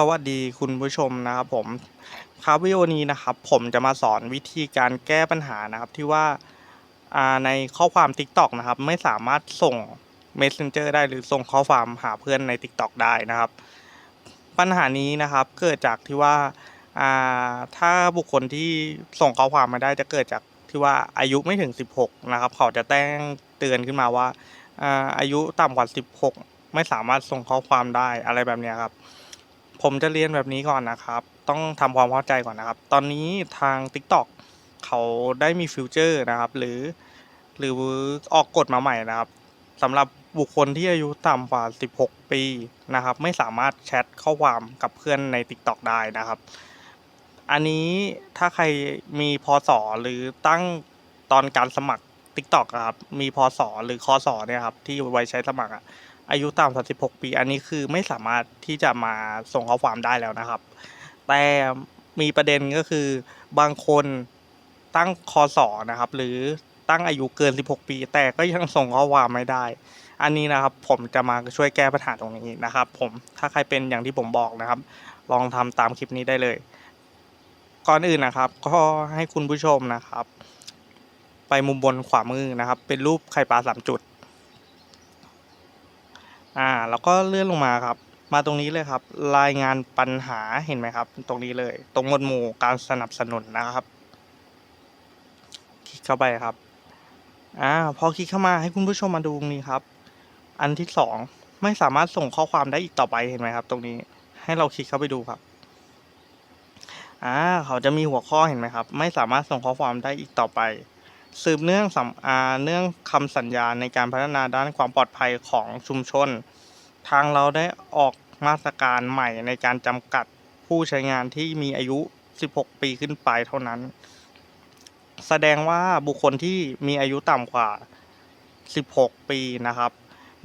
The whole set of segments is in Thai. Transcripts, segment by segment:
สวัสดีคุณผู้ชมนะครับผมครับวิดีโอนี้นะครับ ผมจะมาสอนวิธีการแก้ปัญหานะครับที่ว่าในข้อความ TikTok นะครับไม่สามารถส่ง Messenger ได้หรือส่งข้อความหาเพื่อนใน TikTok ได้นะครับ ปัญหานี้นะครับเกิดจากที่ว่าถ้าบุคคลที่ส่งข้อความมาได้จะเกิดจากที่ว่าอายุไม่ถึง 16 นะครับ เขาจะแจ้งเตือนขึ้นมาว่าอายุต่ำกว่า 16 ไม่สามารถส่งข้อความได้อะไรแบบนี้ครับ ผมจะเรียนแบบนี้ก่อนนะครับ ต้องทำความเข้าใจก่อนนะครับ ตอนนี้ทาง TikTok เขาได้มีฟิวเจอร์นะครับ หรือ หรือออกกฎมาใหม่นะครับสำหรับบุคคลที่อายุต่ำกว่า 16 ปีนะครับ ไม่สามารถแชทข้อความกับเพื่อนใน TikTok ได้นะครับ อันนี้ถ้าใครมีพศหรือตั้งตอนการสมัคร TikTok อะครับ มีพศหรือคศเนี่ยครับ ที่ไว้ใช้สมัครอะ อายุต่ำกว่า16 ปี อันนี้คือไม่สามารถที่จะมาส่งข้อความได้แล้วนะครับ แต่มีประเด็นก็คือบางคนตั้งคอสอนะครับ หรือตั้งอายุเกิน 16 ปี แต่ก็ยังส่งข้อความไม่ได้ อันนี้นะครับผมจะมาช่วยแก้ปัญหาตรงนี้นะครับ ผมถ้าใครเป็นอย่างที่ผมบอกนะครับ ลองทำตามคลิปนี้ได้เลย ก่อนอื่นนะครับ ก็ให้คุณผู้ชมนะครับ ไปมุมบนขวามือนะครับ เป็นรูปไข่ปลาสามจุด อ่าแล้วก็เลื่อนลงมาครับ มาตรงนี้เลยครับ รายงานปัญหาเห็นไหมครับ ตรงนี้เลย ตรงหมวดหมู่การสนับสนุนนะครับ คลิกเข้าไปครับอ่าพอคลิกเข้ามาให้คุณผู้ชมมาดูตรงนี้ครับ อันที่สองไม่สามารถส่งข้อความได้อีกต่อไปเห็นไหมครับ ตรงนี้ให้เราคลิกเข้าไปดูครับอ่าเขาจะมีหัวข้อเห็นไหมครับ ไม่สามารถส่งข้อความได้อีกต่อไป สืบเนื่องสำอาเนื่องคำสัญญาในการพัฒนาด้านความปลอดภัยของชุมชน ทางเราได้ออกมาตรการใหม่ในการจำกัดผู้ใช้งานที่มีอายุ 16 ปีขึ้นไปเท่านั้น แสดงว่าบุคคลที่มีอายุต่ำกว่า 16 ปีนะครับ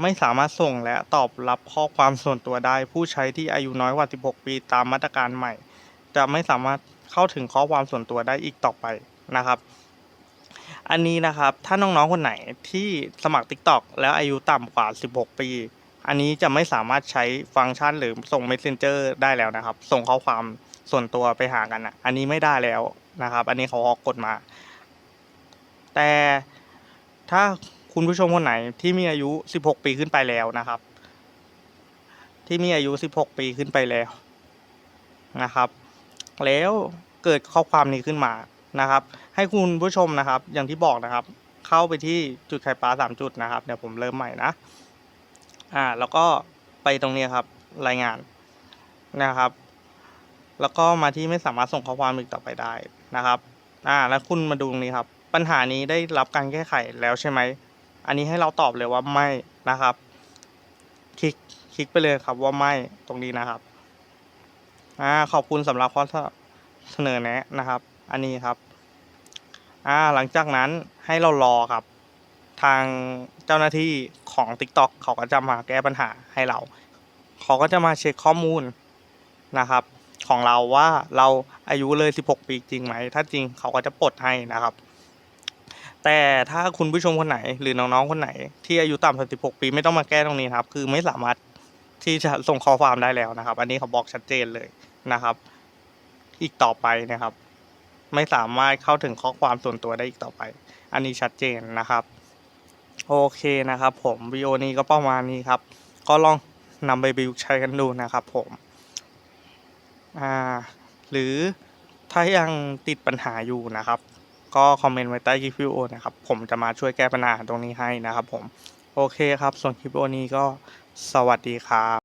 ไม่สามารถส่งและตอบรับข้อความส่วนตัวได้ ผู้ใช้ที่อายุน้อยกว่า 16 ปีตามมาตรการใหม่ จะไม่สามารถเข้าถึงข้อความส่วนตัวได้อีกต่อไปนะครับ อันนี้นะครับถ้าน้องๆคนไหนที่สมัคร TikTok แล้วอายุต่ำกว่า 16 ปี อันนี้จะไม่สามารถใช้ฟังก์ชันหรือส่ง Messenger ได้แล้วนะครับ ส่งข้อความส่วนตัวไปหากันอะอันนี้ไม่ได้แล้วนะครับ อันนี้เขาออกกฎมา แต่ถ้าคุณผู้ชมคนไหนที่มีอายุ 16 ปีขึ้นไปแล้วนะครับ ที่มีอายุ 16 ปีขึ้นไปแล้วนะครับ แล้วเกิดข้อความนี้ขึ้นมา นะครับ ให้คุณผู้ชมนะครับ อย่างที่บอกนะครับ เข้าไปที่จุดไข่ปลาสามจุดนะครับเดี๋ยวผมเริ่มใหม่นะอ่าแล้วก็ไปตรงนี้ครับรายงานนะครับ แล้วก็มาที่ไม่สามารถส่งข้อความอีกต่อไปได้นะครับอ่าแล้วคุณมาดูตรงนี้ครับ ปัญหานี้ได้รับการแก้ไขแล้วใช่ไหมอันนี้ให้เราตอบเลยว่าไม่นะครับ คลิกคลิกไปเลยครับว่าไม่ตรงนี้นะครับอ่าขอบคุณสำหรับข้อเสนอแนะนะครับ อันนี้ครับอ่าหลังจากนั้นให้เรารอครับ ทางเจ้าหน้าที่ของ TikTok เขาก็จะมาแก้ปัญหาให้เรา เขาก็จะมาเช็คข้อมูลนะครับ ของเราว่าเราอายุเลย 16 ปีจริงไหม ถ้าจริงเขาก็จะปลดให้นะครับ แต่ถ้าคุณผู้ชมคนไหนหรือน้องๆคนไหน ที่อายุต่ำกว่า16 ปีไม่ต้องมาแก้ตรงนี้ครับ คือไม่สามารถที่จะส่งข้อความได้แล้วนะครับ อันนี้เขาบอกชัดเจนเลยนะครับ อีกต่อไปนะครับ ไม่สามารถเข้าถึงข้อความส่วนตัวได้อีกต่อไป อันนี้ชัดเจนนะครับ โอเคนะครับผมวิดีโอนี้ก็ประมาณนี้ครับ ก็ลองนำไปประยุกต์ใช้กันดูนะครับผมอ่าหรือถ้ายังติดปัญหาอยู่นะครับ ก็คอมเมนต์ไว้ใต้คลิปวิดีโอนะครับ ผมจะมาช่วยแก้ปัญหาตรงนี้ให้นะครับผม โอเคครับ ส่วนคลิปวิดีโอนี้ก็สวัสดีครับ